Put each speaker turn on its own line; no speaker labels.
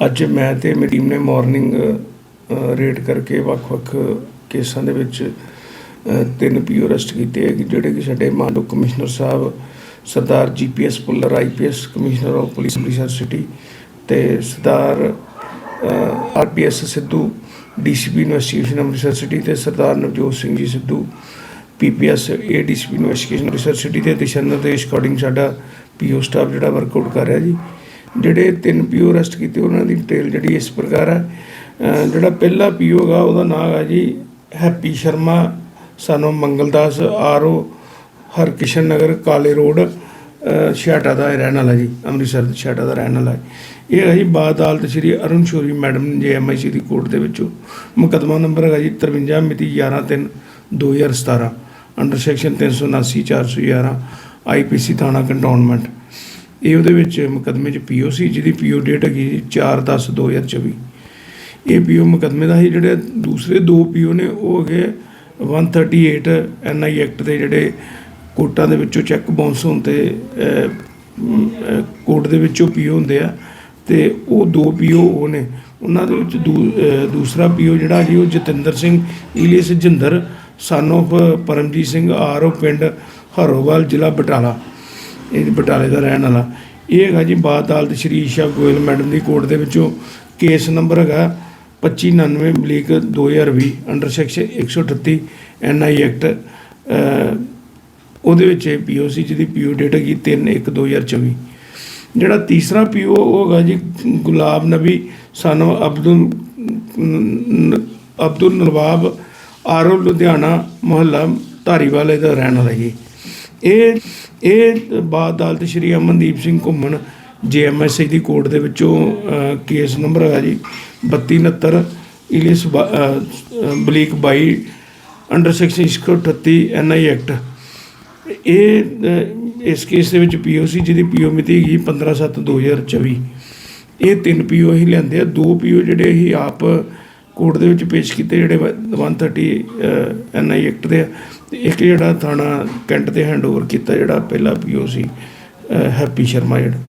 ਅੱਜ ਮੈਂ ਤੇ ਮੇਰੀ ਟੀਮ ਨੇ ਮਾਰਨਿੰਗ ਰੇਡ ਕਰਕੇ ਵੱਖ-ਵੱਖ ਕੇਸਾਂ ਦੇ ਵਿੱਚ ਅ, ਤਿੰਨ ਪੀਓ ਅਰੈਸਟ ਕੀਤੇ ਜਿਹੜੇ ਕਿ ਸਾਡੇ ਮਾਨਯੋਗ commissioner Sahib Sardar GPS Bhullar IPS commissioner of police Amritsar city ਤੇ Sardar RPS Sidhu DCP investigation Amritsar city ਤੇ Sardar Navjot Singh ji Sidhu PPS ADCP investigation Amritsar city ਦੇ ਦਿਸ਼ਾ ਨਿਰਦੇਸ਼ ਅਕੋਰਡਿੰਗ ਸਾਡਾ ਪੀਓ ਸਟਾਫ ਜਿਹੜਾ ਵਰਕਆਊਟ ਕਰ ਰਿਹਾ ਜੀ। ਜਿਹੜੇ ਤਿੰਨ ਪੀਓ ਅਰੈਸਟ ਕੀਤੇ, ਉਹਨਾਂ ਦੀ ਡਿਟੇਲ ਜਿਹੜੀ ਇਸ ਪ੍ਰਕਾਰ ਹੈ ਜਿਹੜਾ ਪਹਿਲਾ ਪੀਓ ਹੈਗਾ, ਉਹਦਾ ਨਾਮ ਹੈ ਜੀ ਹੈਪੀ ਸ਼ਰਮਾ ਸਾਨੂੰ ਮੰਗਲਦਾਸ ਆਰਓ ਹਰਕਿਸ਼ਨ ਨਗਰ, ਕਾਲੇ ਰੋਡ ਛਿਆਟਾ ਦਾ ਰਹਿਣ ਵਾਲਾ ਜੀ, ਅੰਮ੍ਰਿਤਸਰ ਛਿਆਟਾ ਦਾ ਰਹਿਣ ਵਾਲਾ। ਇਹ ਹੈ ਜੀ ਬਾਦ ਅਦਾਲਤ ਸ਼੍ਰੀ Arun Shourie madam, J MIC ਦੀ ਕੋਰਟ ਦੇ ਵਿੱਚੋਂ। ਮੁਕੱਦਮਾ ਨੰਬਰ ਹੈਗਾ ਜੀ 53 ਮਿਤੀ 11 3 2017 ਅੰਡਰ ਸੈਕਸ਼ਨ 379 411 ਆਈਪੀਸੀ ਥਾਣਾ ਕੰਟੋਨਮੈਂਟ ਇਹ ਉਹਦੇ ਵਿੱਚ ਮੁਕੱਦਮੇ 'ਚ ਪੀਓਸੀ ਜਿਹਦੀ ਪੀਓ ਡੇਟ ਹੈਗੀ ਜੀ 4 10 2024 ਇਹ ਪੀਓ ਮੁਕੱਦਮੇ ਦਾ ਹੀ ਜਿਹੜੇ ਦੂਸਰੇ ਦੋ ਪੀਓ ਨੇ ਉਹ ਹੈਗੇ 138 ਐਨਆਈ ਐਕਟ ਦੇ ਜਿਹੜੇ ਕੋਟਾਂ ਦੇ ਵਿੱਚੋਂ ਚੈੱਕ ਬਾਉਂਸ ਹੋਣ ਤੇ ਅਹ, ਕੋਰਟ ਦੇ ਵਿੱਚੋਂ ਪੀਓ ਹੁੰਦੇ ਆ। ਤੇ ਉਹ ਦੋ ਪੀਓ ਉਹ ਨੇ। ਉਹਨਾਂ ਦੇ ਵਿੱਚ ਦੂ- ਅਹ, ਦੂਸਰਾ ਪੀਓ ਜਿਹੜਾ ਜੀ ਉਹ Jatinder Singh alias Jinder son of Paramjit Singh RO ਪਿੰਡ ਹਰੋਵਾਲ ਜ਼ਿਲ੍ਹਾ ਬਟਾਲਾ। ਇਹ ਬਟਾਲੇ ਦਾ ਰਹਿਣ ਵਾਲਾ। ਇਹ ਹੈਗਾ ਜੀ ਬਾਦ ਅਦਾਲਤ ਸ਼੍ਰੀ ਈਸ਼ਾ ਗੋਇਲ ਮੈਡਮ ਦੀ ਕੋਰਟ ਦੇ ਵਿੱਚੋਂ ਕੇਸ ਨੰਬਰ ਹੈਗਾ 2599 ਬਲੀਕ 2020 ਅੰਡਰ ਸੈਕਸ਼ਨ 138 ਐਨਆਈ ਐਕਟ ਉਹਦੇ ਵਿੱਚ ਪੀਓਸੀ ਜਿਹਦੀ ਪੀਓ ਡੇਟ ਹੈਗੀ 3/1/2024 ਜਿਹੜਾ ਤੀਸਰਾ ਪੀਓ ਉਹ ਹੈਗਾ ਜੀ ਗੁਲਾਬ ਨਬੀ ਸਾਨੂੰ ਅਬਦੁਲ ਨ- ਅਬਦੁਲ ਨਵਾਬ ਆਰੋ ਲੁਧਿਆਣਾ ਮੁਹੱਲਾ ਧਾਰੀਵਾਲੇ ਦਾ ਰਹਿਣ ਵਾਲਾ ਜੀ। ਇਹ ਇਹ ਬਾਦ ਅਦਾਲਤ ਸ਼੍ਰੀ ਅਮਨਦੀਪ ਸਿੰਘ ਘੁੰਮਣ ਜੇਐਮਐਸਸੀ ਦੀ ਕੋਰਟ ਦੇ ਵਿੱਚੋਂ ਕੇਸ ਨੰਬਰ ਹੈਗਾ ਜੀ 3269 ਇਲੀਸ ਬ- ਅਹ, ਅਹ, ਬਲੀਕ 22 ਅੰਡਰ ਸੈਕਸ਼ਨ 138 ਐਨਆਈ ਐਕਟ। ਇਹ ਇਸ ਕੇਸ ਦੇ ਵਿੱਚ ਪੀਓਸੀ ਜਿਹਦੀ ਪੀਓ ਮਿਤੀ ਹੈਗੀ 15/7/2024 ਇਹ ਤਿੰਨ ਪੀਓ ਹੀ ਲੈਂਦੇ ਆ ਦੋ ਪੀਓ ਜਿਹੜੇ ਹੀ ਆਪ ਕੋਰਟ ਦੇ ਵਿੱਚ ਪੇਸ਼ ਕੀਤੇ ਜਿਹੜੇ 130 ਐਨਆਈ ਐਕਟ ਦੇ ਆ। ਤੇ ਇੱਕ ਜਿਹੜਾ ਥਾਣਾ ਕੈਂਟ ਤੇ ਹੈਂਡਓਵਰ ਕੀਤਾ ਜਿਹੜਾ ਪਹਿਲਾ ਪੀਓ ਸੀ ਹੈਪੀ ਸ਼ਰਮਾ ਜਿਹੜਾ।